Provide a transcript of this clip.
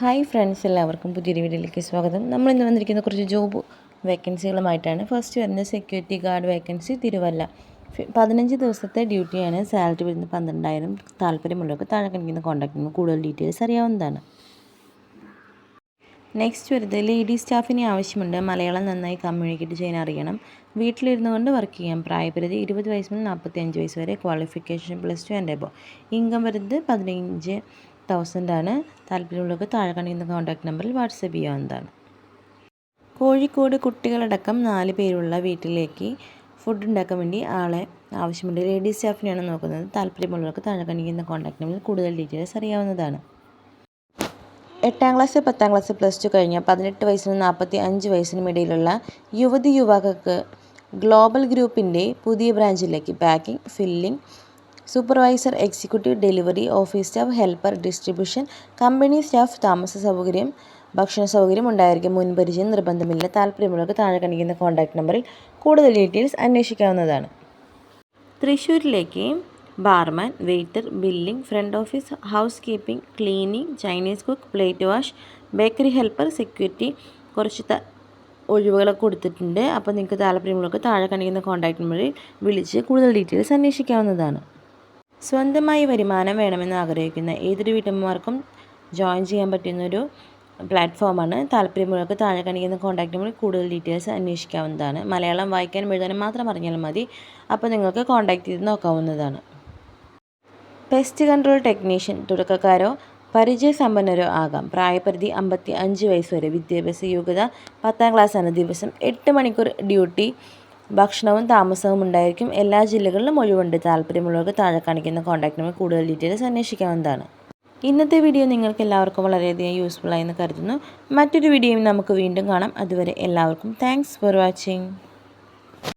Hi friends എല്ലാവർക്കും പുതിയൊരു വീഡിയോയിലേക്ക് സ്വാഗതം. നമ്മൾ ഇന്ന് വന്നിരിക്കുന്ന കുറച്ച് ജോബ് വേക്കൻസികളുമായിട്ടാണ്. ഫസ്റ്റ് വരുന്നത് സെക്യൂരിറ്റി ഗാർഡ് വേക്കൻസി തിരുവല്ല. പതിനഞ്ച് ദിവസത്തെ ഡ്യൂട്ടിയാണ് സാലറി വരുന്നത് പന്ത്രണ്ടായിരം. താല്പര്യമുള്ളവർക്ക് താഴെ കാണിക്കുന്ന കോൺടാക്ട് നമ്പർ കൂടുതൽ ഡീറ്റെയിൽസ് അറിയാവുന്നതാണ്. നെക്സ്റ്റ് വരുന്നത് ലേഡി സ്റ്റാഫിനെ ആവശ്യമുണ്ട്. മലയാളം നന്നായി കമ്മ്യൂണിക്കേറ്റ് ചെയ്യാൻ അറിയണം. വീട്ടിലിരുന്നു കൊണ്ട് വർക്ക് ചെയ്യാം. പ്രായപരിധി ഇരുപത് വയസ്സ് മുതൽ നാൽപ്പത്തി അഞ്ച് വയസ്സ് വരെ. Qualification plus two and above income വരുന്നത് പതിനഞ്ച് തൗസൻഡ് ആണ്. താല്പര്യമുള്ളവർക്ക് താഴെ കാണിക്കുന്ന കോൺടാക്ട് നമ്പറിൽ വാട്സപ്പ് ചെയ്യാവുന്നതാണ്. കോഴിക്കോട് കുട്ടികളടക്കം നാല് പേരുള്ള വീട്ടിലേക്ക് ഫുഡ് ഉണ്ടാക്കാൻ വേണ്ടി ആളെ ആവശ്യമുണ്ട്. ലേഡീസ് സ്റ്റാഫിനെയാണ് നോക്കുന്നത്. താല്പര്യമുള്ളവർക്ക് താഴെ കാണിക്കുന്ന കോൺടാക്ട് നമ്പറിൽ കൂടുതൽ ഡീറ്റെയിൽസ് അറിയാവുന്നതാണ്. എട്ടാം ക്ലാസ് പത്താം ക്ലാസ് പ്ലസ് ടു കഴിഞ്ഞ പതിനെട്ട് വയസ്സിനും നാൽപ്പത്തി അഞ്ച് വയസ്സിനും ഇടയിലുള്ള യുവതി യുവാക്കൾക്ക് ഗ്ലോബൽ ഗ്രൂപ്പിന്റെ പുതിയ ബ്രാഞ്ചിലേക്ക് packing filling supervisor executive delivery office staff helper distribution company staff താമസ സൗകര്യം ഭക്ഷണ സൗകര്യം ഉണ്ടായിരിക്കും. മുൻപരിചയം നിർബന്ധമില്ല താല്പര്യമുള്ളവർക്ക് താഴെ കാണിക്കുന്ന കോൺടാക്ട് നമ്പറിൽ കൂടുതൽ ഡീറ്റെയിൽസ് അന്വേഷിക്കാവുന്നതാണ്. തൃശ്ശൂരിലേക്ക് barman waiter billing front office housekeeping cleaning Chinese cook plate wash bakery helper security കുറച്ച് ഒഴിവുകളൊക്കെ കൊടുത്തിട്ടുണ്ട്. അപ്പോൾ നിങ്ങൾക്ക് താല്പര്യമുള്ളവർക്ക് താഴെ കാണിക്കുന്ന കോൺടാക്ട് നമ്പറിൽ വിളിച്ച് കൂടുതൽ ഡീറ്റെയിൽസ് അന്വേഷിക്കാവുന്നതാണ്. സ്വന്തമായി വരുമാനം വേണമെന്ന് ആഗ്രഹിക്കുന്ന ഏതൊരു വീട്ടമ്മമാർക്കും ജോയിൻ ചെയ്യാൻ പറ്റുന്നൊരു പ്ലാറ്റ്ഫോമാണ് താല്പര്യമുള്ളവർക്ക് താഴെ കാണിക്കുന്ന കോൺടാക്ട് നമ്പറിൽ കൂടുതൽ ഡീറ്റെയിൽസ് അന്വേഷിക്കാവുന്നതാണ്. മലയാളം വായിക്കാനും എഴുതാനും മാത്രം അറിഞ്ഞാൽ മതി. അപ്പോൾ നിങ്ങൾക്ക് കോൺടാക്ട് ചെയ്ത് നോക്കാവുന്നതാണ്. പെസ്റ്റ് കൺട്രോൾ ടെക്നീഷ്യൻ തുടക്കക്കാരോ പരിചയസമ്പന്നരോ ആകാം. പ്രായപരിധി അമ്പത്തി അഞ്ച് വയസ്സ് വരെ. വിദ്യാഭ്യാസ യോഗ്യത പത്താം ക്ലാസ്സാണ് ദിവസം എട്ട് മണിക്കൂർ ഡ്യൂട്ടി ഭക്ഷണവും താമസവും ഉണ്ടായിരിക്കും. എല്ലാ ജില്ലകളിലും ഒഴിവുണ്ട്. താല്പര്യമുള്ളവർക്ക് താഴെ കാണിക്കുന്ന കോൺടാക്ട് നമ്പർ കൂടുതൽ ഡീറ്റെയിൽസ് അന്വേഷിക്കാവുന്നതാണ്. ഇന്നത്തെ വീഡിയോ നിങ്ങൾക്ക് എല്ലാവർക്കും വളരെയധികം യൂസ്ഫുൾ എന്ന് കരുതുന്നു. മറ്റൊരു വീഡിയോയും നമുക്ക് വീണ്ടും കാണാം. അതുവരെ എല്ലാവർക്കും താങ്ക്സ് ഫോർ വാച്ചിങ്